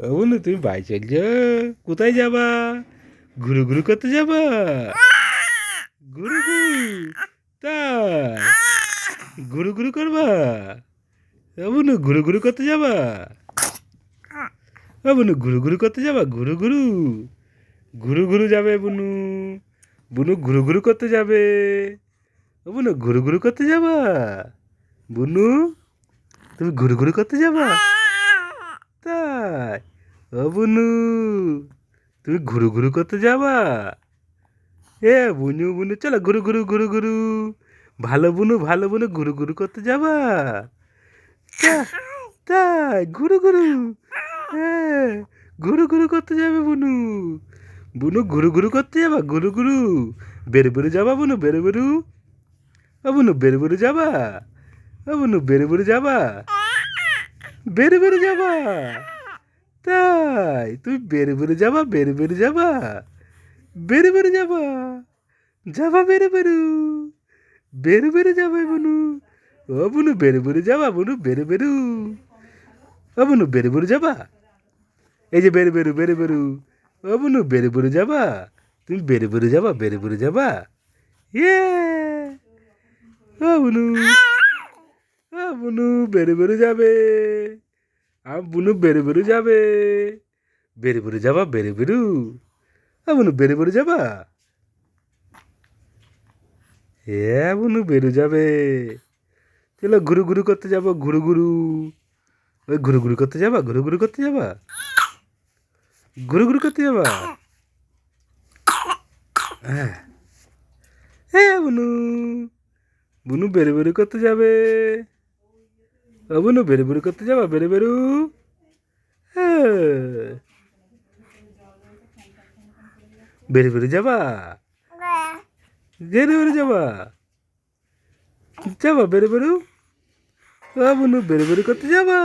বনু তুমি বাই চলছ কোথায় যাবা? ঘুরু ঘুরু করতে যাবা? ঘুরু তাই ঘুরু ঘুরু করবা? বনু ঘুরু ঘুরু করতে যাবা? বনু ঘুরু ঘুরু করতে যাবা? ঘুরু ঘুরু। ঘুরু ঘুরু যাবে বুনু। বুনু ঘুরু ঘুরু করতে যাবে। বুনু ঘুরু ঘুরু করতে যাবা? বুনু, তুমি ঘুরু ঘুরু করতে যাবা? তাই ও বুনু, তুমি ঘুরু ঘুরু করতে যাবা? এ বুনু বুনু, চলো ঘুরু ঘুরু ঘুরু ঘুরু। ভালো বুনু ভালো বুনু, ঘুরু ঘুরু করতে যাবা? তাই, ঘুরু ঘুরু। হ্যাঁ ঘুরু ঘুরু করতে যাবে বুনু। বুনু, ঘুরু ঘুরু করতে যাবা? ঘুরু ঘুরু। বেরু বেরু যাবা বুনু বেরু বেরু ও বুনু বেরু বেরু যাবা? ও বুনু বেরু বেরু যাবা? বেরু বেরু যাবা? তাই তুই বেরু বেরু যাবা বেরু বেরু যাবা বেরু বেরু যাবা যাবা বেরু বেরু বেরু বেরু যাবে বুনু ও বুনু বেরু বেরু যাবা বুনু বেরু বেরু ও বুনু বেরু বেরু যাবা এই যে বেরু বেরু বেরু বেরু ও বুনু বেরু বেরু যাবা তুমি বেরু বেরু যাবা বেরু বেরু যাবা ইয়ে ও বুনু ও বুনু বেরু বেরু যাবে আম বুনু বেরু বেরু যাবে। বেরু বেরু যাবা, বেরু বেরু। ও বুনু বেরু বেরু যাবা। এ বুনু বেরু যাবে। চলো ঘুরু ঘুরু করতে যাব ঘুরু ঘুরু ওই ঘুরু ঘুরু করতে যাবা ঘুরু ঘুরু করতে যাবা। ঘুরু ঘুরু করতে যাবা। হ্যাঁ। হ্যাঁ বুনু। বুনু বেরু বেরু করতে যাবে। ও বুনু বেরু বেরু করতে যাবা? বেরু বেরু। হ্যাঁ। বেরু বেরু যাবা? বেরু বেরু যাবা? যাবা, বেরু বেরু। ও বুনু বেরু বেরু করতে যাবা?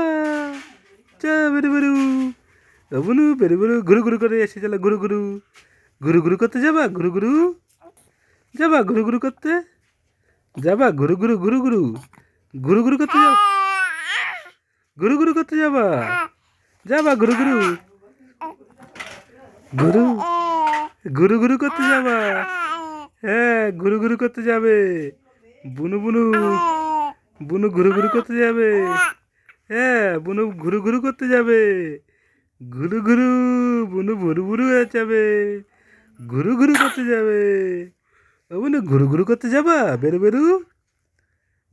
চা বেরু বেরু। ও বুনু বেরু বেরু ঘুরু ঘুরু করে এসে চলো ঘুরু ঘুরু ঘুরু ঘুরু করতে যাবা? ঘুরু ঘুরু যাবা ঘুরু ঘুরু করতে? যাবা ঘুরু ঘুরু ঘুরু ঘুরু ঘুরু ঘুরু করতে যাবা? ঘুরু ঘুরু করতে যাবা? যাবা ঘুরু গুরু? ঘুরু ঘুরু ঘুরু করতে যাবা? হ্যাঁ ঘুরু ঘুরু করতে যাবে। বুনু বুনু। বুনু ঘুরু ঘুরু করতে যাবে। হ্যাঁ বুনু ঘুরু ঘুরু করতে যাবে। ঘুরু ঘুরু বুনু ভুরু ভুরু হয়ে যাবে। ঘুরু ঘুরু করতে যাবে। ও বুনু ঘুরু ঘুরু করতে যাবা? বেরু বেরু?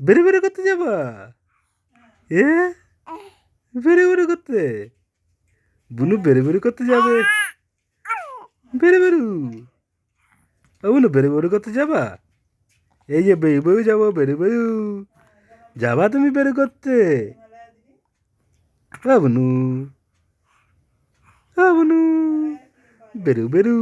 বেরু বেরু করতে যাবা? এ? বেরু বেরু করতে বুনু বেরু বেরু করতে যাবে বেরু বেরু বুনু বেরু বেরু করতে যাবা এই যে বেরু বেরু যাব বেরু বেরু যাবা তুমি বেরু করতে বাবনু বাবনু বেরু বেরু